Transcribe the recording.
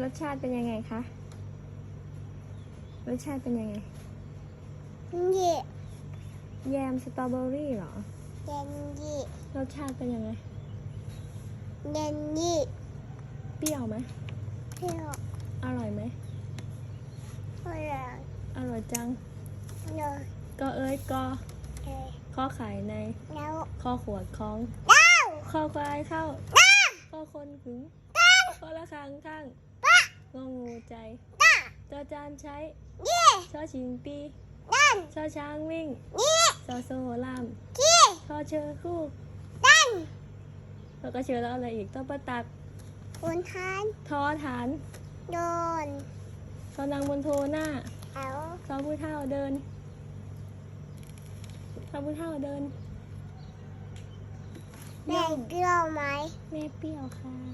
รสชาติเป็นยังไงคะ รสชาติเป็นยังไงยี่แยมสตรอเบอรี่เหรอ เย็นยี่รสชาติเป็นยังไง เย็นยี่เปรี้ยวไหมเที่ยวอร่อยไหมอร่อยอร่อยจัง เลยก็เอ้ยก็เลยข้อไข่ใน แล้วข้อขวดคล้องดาวข้อควายเข้า ข้อคนขึงข้อละครังข้าง งองูใจดาจอจานใช้ยี่ชอชิงปีดันชอช้างวิ่งยี่ชอโซลามยี่ชอเชอคู่ดันแล้วก็เชอแล้วอะไรอีกต้องประตักบนทานทอฐานโดนทอนางบนโทหน้าเอาทอผู้เท่าเดินทอผู้เท่าเดินแม่เกลียวไหมแม่เปรี้ยวค่ะ